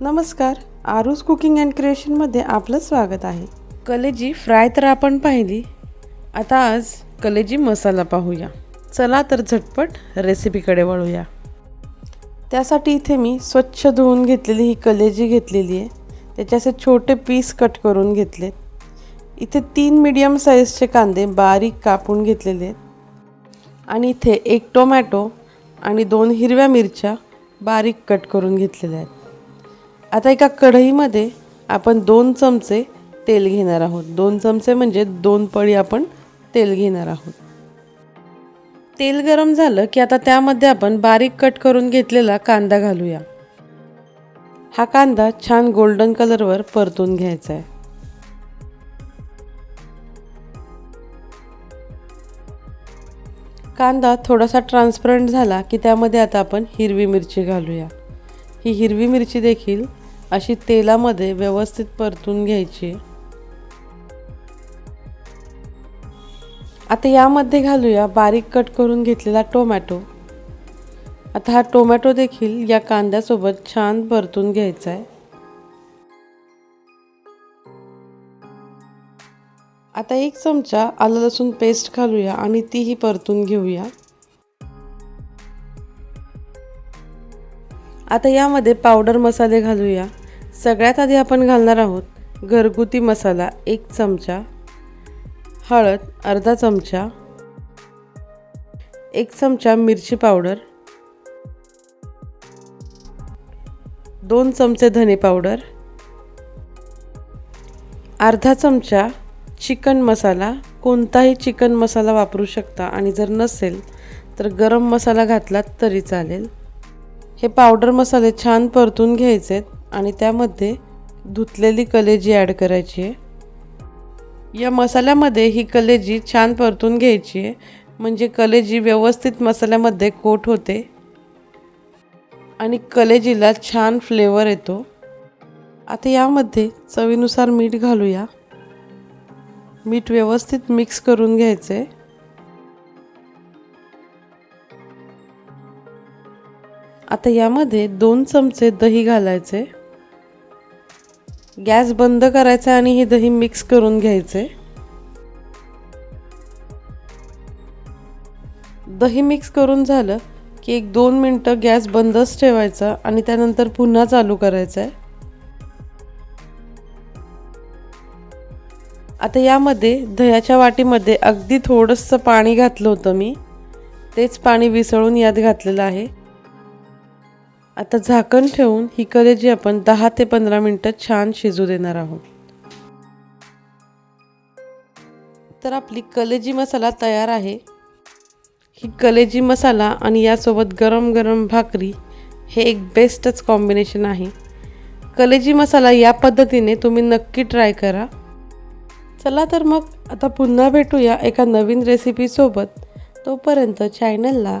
नमस्कार. आरूज cooking and क्रिएशनमध्ये आपलं स्वागत आहे. कलेजी फ्राय तर आपण पाहिली. आता आज कलेजी मसाला पाहूया. चला तर झटपट रेसिपीकडे वळूया. त्यासाठी इथे मी स्वच्छ धुवून घेतलेली ही कलेजी घेतलेली आहे. त्याचे असे छोटे पीस कट करून घेतलेत. इथे तीन मीडियम साईजचे कांदे बारीक कापून घेतलेले आहेत. आणि इथे एक टोमॅटो आणि दोन हिरव्या मिरच्या बारीक कट करून घेतलेल्या आहेत. आता एका कढईमध्ये आपण दोन चमचे तेल घेणार आहोत. दोन चमचे म्हणजे दोन पळी आपण तेल घेणार आहोत. तेल गरम झालं की आता त्यामध्ये आपण बारीक कट करून घेतलेला कांदा घालूया. हा कांदा छान गोल्डन कलरवर परतून घ्यायचा आहे. कांदा थोडासा ट्रान्सपरंट झाला की त्यामध्ये आता आपण हिरवी मिरची घालूया. ही हिरवी मिरची देखील अशी तेलामध्ये व्यवस्थित परतून घ्यायची. आता यामध्ये घालूया बारीक कट करून घेतलेला टोमॅटो. आता हा टोमॅटो देखील या कांद्यासोबत छान परतून घ्यायचा आहे. आता एक चमचा आलं लसूण पेस्ट घालूया आणि तीही परतून घेऊया. आता यामध्ये पावडर मसाले घालूया. सगळ्यात आधी आपण घालणार आहोत घरगुती मसाला एक चमचा हळद अर्धा चमचा एक चमचा मिरची पावडर दोन चमचे धने पावडर अर्धा चमचा चिकन मसाला. कोणताही चिकन मसाला वापरू शकता आणि जर नसेल तर गरम मसाला घातला तरी चालेल. हे पावडर मसाले छान परतून घ्यायचे आहेत आणि त्यामध्ये धुतलेली कलेजी ॲड करायची आहे. या मसाल्यामध्ये ही कलेजी छान परतून घ्यायची आहे. म्हणजे कलेजी व्यवस्थित मसाल्यामध्ये कोट होते. आणि कलेजीला छान फ्लेवर येतो. आता यामध्ये चवीनुसार मीठ घालूया. मीठ व्यवस्थित मिक्स करून घ्यायचे आता यामध्ये दोन चमचे दही घालायचे. गॅस बंद करायचा आणि हे दही मिक्स करून घ्यायचे. दही मिक्स करून झालं की एक दोन मिनटं गॅस बंदच ठेवायचा आणि त्यानंतर पुन्हा चालू करायचं आहे आता यामध्ये दह्याच्या वाटीमध्ये अगदी थोडंसं पाणी घातलं होतं मी. तेच पाणी विसळून यात घातलेलं आहे. आता झाकण ठेवून ही कलेजी आपण दहा ते पंधरा मिनटं छान शिजू देणार आहोत. तर आपली कलेजी मसाला तयार आहे ही कलेजी मसाला आणि यासोबत गरम गरम भाकरी हे एक बेस्टच कॉम्बिनेशन आहे. कलेजी मसाला या पद्धतीने तुम्ही नक्की ट्राय करा. चला तर मग आता पुन्हा भेटूया एका नवीन रेसिपीसोबत तोपर्यंत चॅनलला